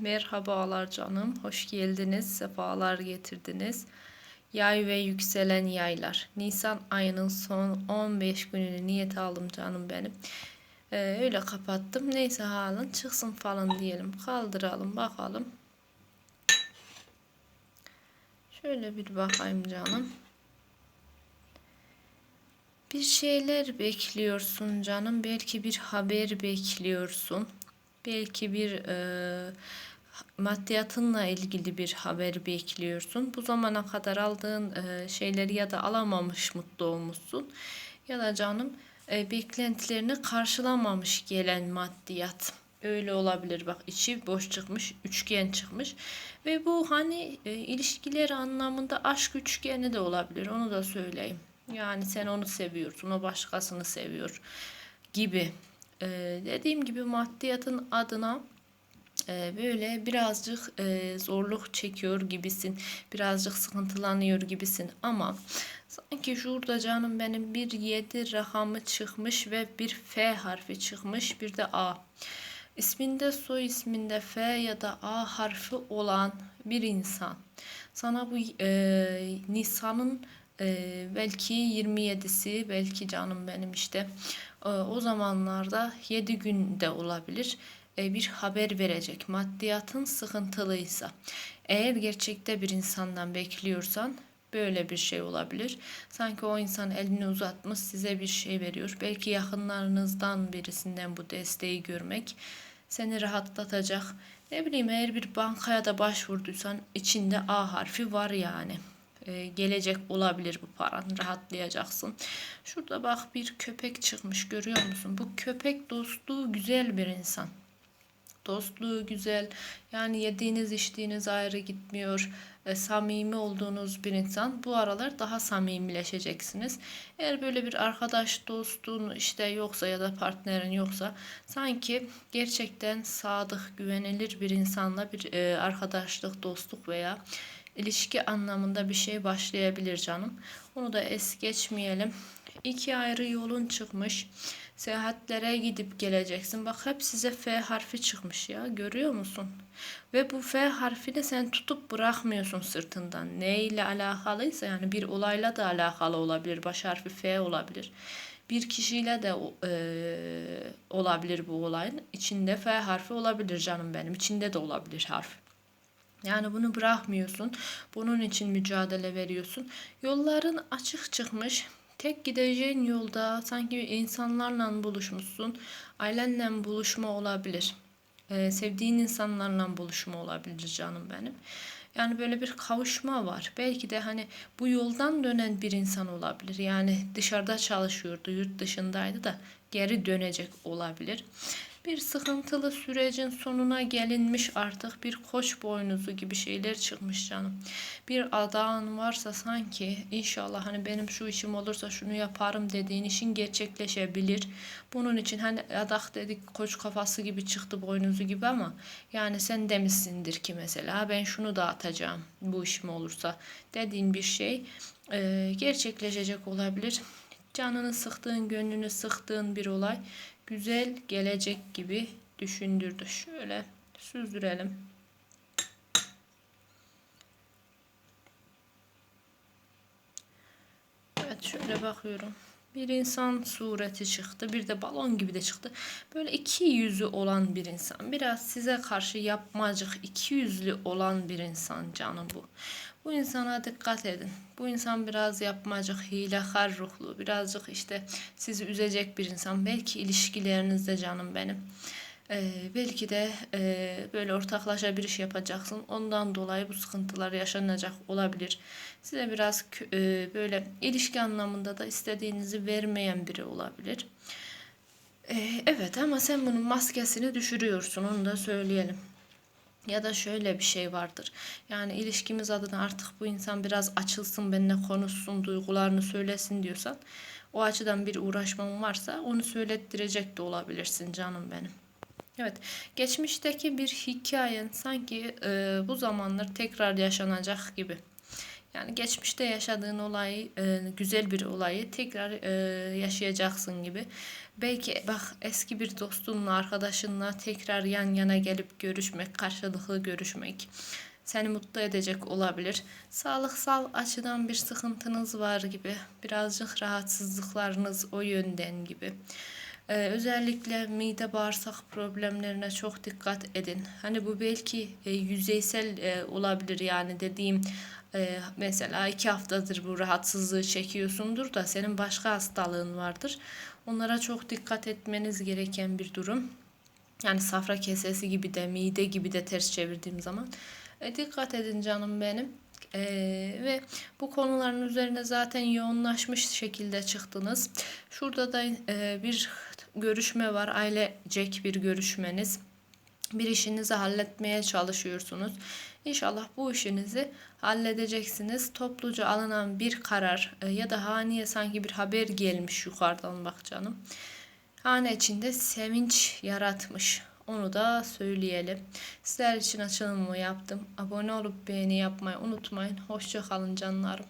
Merhabalar canım, hoş geldiniz, sefalar getirdiniz. Yay ve yükselen yaylar. Nisan ayının son 15 gününü niyet aldım canım benim. Ee, öyle kapattım. Neyse halin çıksın falan diyelim. Kaldıralım bakalım. Şöyle bir bakayım canım. Bir şeyler bekliyorsun canım. Belki bir haber bekliyorsun. Belki bir e, maddiyatınla ilgili bir haber bekliyorsun. Bu zamana kadar aldığın e, şeyleri ya da alamamış mutlu olmuşsun. Ya da canım e, beklentilerini karşılamamış gelen maddiyat. Öyle olabilir bak içi boş çıkmış, üçgen çıkmış. Ve bu hani e, ilişkiler anlamında aşk üçgeni de olabilir. Onu da söyleyeyim. Yani sen onu seviyorsun, o başkasını seviyor gibi. Ee, dediğim gibi maddiyatın adına e, böyle birazcık e, zorluk çekiyor gibisin. Birazcık sıkıntılanıyor gibisin ama sanki şurada canım benim bir 7 rakamı çıkmış ve bir F harfi çıkmış bir de A. İsminde soy isminde F ya da A harfi olan bir insan sana bu e, Nisan'ın ee, belki 27'si belki canım benim işte o zamanlarda 7 günde olabilir ee, bir haber verecek maddiyatın sıkıntılıysa eğer gerçekte bir insandan bekliyorsan böyle bir şey olabilir. Sanki o insan elini uzatmış size bir şey veriyor. Belki yakınlarınızdan birisinden bu desteği görmek seni rahatlatacak. Ne bileyim eğer bir bankaya da başvurduysan içinde A harfi var yani. E, gelecek olabilir bu paran. Rahatlayacaksın. Şurada bak bir köpek çıkmış görüyor musun? Bu köpek dostluğu güzel bir insan. Dostluğu güzel. Yani yediğiniz içtiğiniz ayrı gitmiyor. E, samimi olduğunuz bir insan. Bu aralar daha samimileşeceksiniz. Eğer böyle bir arkadaş dostun işte yoksa ya da partnerin yoksa sanki gerçekten sadık güvenilir bir insanla bir e, arkadaşlık dostluk veya ilişki anlamında bir şey başlayabilir canım. Onu da es geçmeyelim. İki ayrı yolun çıkmış. Seyahatlere gidip geleceksin. Bak hep size F harfi çıkmış ya. Görüyor musun? Ve bu F harfini sen tutup bırakmıyorsun sırtından. Ne ile alakalıysa yani bir olayla da alakalı olabilir. Baş harfi F olabilir. Bir kişiyle de e, olabilir bu olayın. İçinde F harfi olabilir canım benim. İçinde de olabilir harf. Yani bunu bırakmıyorsun. Bunun için mücadele veriyorsun. Yolların açık çıkmış. Tek gideceğin yolda sanki insanlarla buluşmuşsun. Ailenle buluşma olabilir. Ee, sevdiğin insanlarla buluşma olabilir canım benim. Yani böyle bir kavuşma var. Belki de hani bu yoldan dönen bir insan olabilir. Yani dışarıda çalışıyordu, yurt dışındaydı da geri dönecek olabilir. Bir sıkıntılı sürecin sonuna gelinmiş artık bir koç boynuzu gibi şeyler çıkmış canım. Bir adağın varsa sanki inşallah hani benim şu işim olursa şunu yaparım dediğin işin gerçekleşebilir. Bunun için hani adak dedik koç kafası gibi çıktı boynuzu gibi ama yani sen demişsindir ki mesela ben şunu dağıtacağım bu işim olursa dediğin bir şey e, gerçekleşecek olabilir. Canını sıktığın, gönlünü sıktığın bir olay güzel gelecek gibi düşündürdü. Şöyle süzdürelim. Evet şöyle bakıyorum. Bir insan sureti çıktı. Bir de balon gibi de çıktı. Böyle iki yüzü olan bir insan. Biraz size karşı yapmacık iki yüzlü olan bir insan canım bu. Bu insana dikkat edin. Bu insan biraz yapmacık, hilekar ruhlu, birazcık işte sizi üzecek bir insan. Belki ilişkilerinizde canım benim. Ee, belki de e, böyle ortaklaşa bir iş yapacaksın. Ondan dolayı bu sıkıntılar yaşanacak olabilir. Size biraz e, böyle ilişki anlamında da istediğinizi vermeyen biri olabilir. E, evet ama sen bunun maskesini düşürüyorsun onu da söyleyelim. Ya da şöyle bir şey vardır. Yani ilişkimiz adına artık bu insan biraz açılsın, benimle konuşsun, duygularını söylesin diyorsan o açıdan bir uğraşmam varsa onu söylettirecek de olabilirsin canım benim. Evet, geçmişteki bir hikayen sanki e, bu zamanlar tekrar yaşanacak gibi. Yani geçmişte yaşadığın olayı, e, güzel bir olayı tekrar e, yaşayacaksın gibi. Belki bak eski bir dostunla, arkadaşınla tekrar yan yana gelip görüşmek, karşılıklı görüşmek seni mutlu edecek olabilir. Sağlıksal açıdan bir sıkıntınız var gibi. Birazcık rahatsızlıklarınız o yönden gibi. Ee, özellikle mide bağırsak problemlerine çok dikkat edin. Hani bu belki e, yüzeysel e, olabilir yani dediğim e, mesela iki haftadır bu rahatsızlığı çekiyorsundur da senin başka hastalığın vardır. Onlara çok dikkat etmeniz gereken bir durum. Yani safra kesesi gibi de mide gibi de ters çevirdiğim zaman. E, dikkat edin canım benim. E, ve bu konuların üzerine zaten yoğunlaşmış şekilde çıktınız. Şurada da e, bir görüşme var. Ailecek bir görüşmeniz. Bir işinizi halletmeye çalışıyorsunuz. İnşallah bu işinizi halledeceksiniz. Topluca alınan bir karar e, ya da haneye sanki bir haber gelmiş yukarıdan bak canım. Hane içinde sevinç yaratmış. Onu da söyleyelim. Sizler için açılımımı yaptım. Abone olup beğeni yapmayı unutmayın. Hoşça kalın canlarım.